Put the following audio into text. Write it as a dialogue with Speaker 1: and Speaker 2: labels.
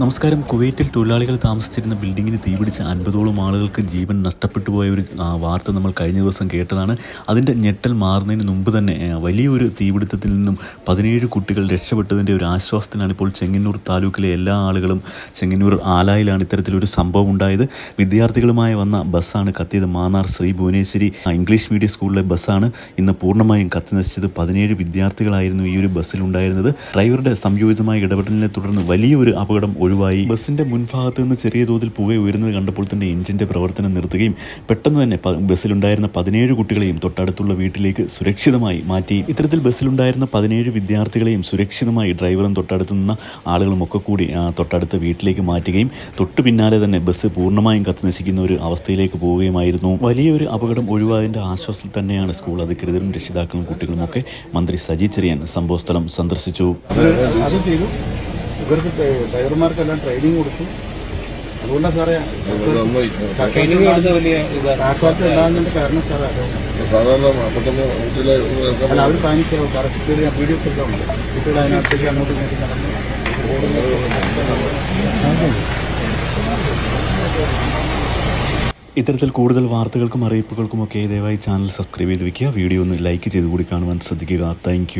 Speaker 1: നമസ്കാരം. കുവൈറ്റിൽ തൊഴിലാളികൾ താമസിച്ചിരുന്ന ബിൽഡിങ്ങിന് തീപിടിച്ച അൻപതോളം ആളുകൾക്ക് ജീവൻ നഷ്ടപ്പെട്ടു പോയ ഒരു വാർത്ത നമ്മൾ കഴിഞ്ഞ ദിവസം കേട്ടതാണ്. അതിന്റെ ഞെട്ടൽ മാറുന്നതിന് മുമ്പ് തന്നെ വലിയൊരു തീപിടുത്തത്തിൽ നിന്നും പതിനേഴ് കുട്ടികൾ രക്ഷപ്പെട്ടതിന്റെ ഒരു ആശ്വാസത്തിനാണ് ഇപ്പോൾ ചെങ്ങന്നൂർ താലൂക്കിലെ എല്ലാ ആളുകളും ചെങ്ങന്നൂർ ആലായിലാണ് ഇത്തരത്തിലൊരു സംഭവം ഉണ്ടായത്. വിദ്യാർത്ഥികളുമായി വന്ന ബസ്സാണ് കത്തിയത്. മാന്നാർ ശ്രീ ഭുവനേശ്വരി ഇംഗ്ലീഷ് മീഡിയം സ്കൂളിലെ ബസ്സാണ് ഇന്ന് പൂർണമായും കത്തി നശിച്ചത്. പതിനേഴ് വിദ്യാർത്ഥികളായിരുന്നു ഈ ഒരു ബസ്സിലുണ്ടായിരുന്നത്. ഡ്രൈവറുടെ സംയോജിതമായ ഇടപെടലിനെ തുടർന്ന് വലിയൊരു അപകടം ഒഴിവായി. ബസ്സിന്റെ മുൻഭാഗത്ത് നിന്ന് ചെറിയ തോതിൽ പുക ഉയരുന്നത് കണ്ടപ്പോൾ തന്നെ എഞ്ചിന്റെ പ്രവർത്തനം നിർത്തുകയും പെട്ടെന്ന് തന്നെ ബസ്സിലുണ്ടായിരുന്ന പതിനേഴ് കുട്ടികളെയും തൊട്ടടുത്തുള്ള വീട്ടിലേക്ക് സുരക്ഷിതമായി മാറ്റി. ഇത്തരത്തിൽ ബസ്സിലുണ്ടായിരുന്ന പതിനേഴ് വിദ്യാർത്ഥികളെയും സുരക്ഷിതമായി ഡ്രൈവറും തൊട്ടടുത്ത് നിന്ന ആളുകളും ഒക്കെ കൂടി തൊട്ടടുത്ത വീട്ടിലേക്ക് മാറ്റുകയും തൊട്ടു പിന്നാലെ തന്നെ ബസ് പൂർണമായും കത്തി നശിക്കുന്ന ഒരു അവസ്ഥയിലേക്ക് പോവുകയുമായിരുന്നു. വലിയൊരു അപകടം ഒഴിവായതിന്റെ ആശ്വാസത്തിൽ തന്നെയാണ് സ്കൂൾ അധികൃതരും രക്ഷിതാക്കളും കുട്ടികളും ഒക്കെ മന്ത്രി സജി ചെറിയാൻ സംഭവസ്ഥലം സന്ദർശിച്ചു.
Speaker 2: ഇവർക്ക് ഡ്രൈ- ഡ്രൈവർമാർക്കെല്ലാം ട്രെയിനിങ് കൊടുത്തു. അതുകൊണ്ടാണ് സാറേ
Speaker 3: ട്രെയിനിങ് വലിയ
Speaker 2: ആശ്വാസം ഉണ്ടാകുന്നതിന്റെ കാരണം സാറേ
Speaker 4: സാധാരണ പെട്ടെന്ന് വീട്ടിലെ
Speaker 2: അല്ല അവർ പാനിക്കാവും കറക്റ്റ് ഞാൻ വീഡിയോ ഒക്കെ ഉണ്ട് കുട്ടികൾ അതിനകത്തേക്ക് അങ്ങോട്ട് ഇങ്ങോട്ടും നടന്ന്
Speaker 1: ഇത്തരത്തിൽ കൂടുതൽ വാർത്തകൾക്കും അറിയിപ്പുകൾക്കുമൊക്കെ ദയവായി ചാനൽ സബ്സ്ക്രൈബ് ചെയ്ത് വെക്കുക. വീഡിയോ ഒന്ന് ലൈക്ക് ചെയ്ത് കൂടി കാണുവാൻ ശ്രദ്ധിക്കുക. താങ്ക്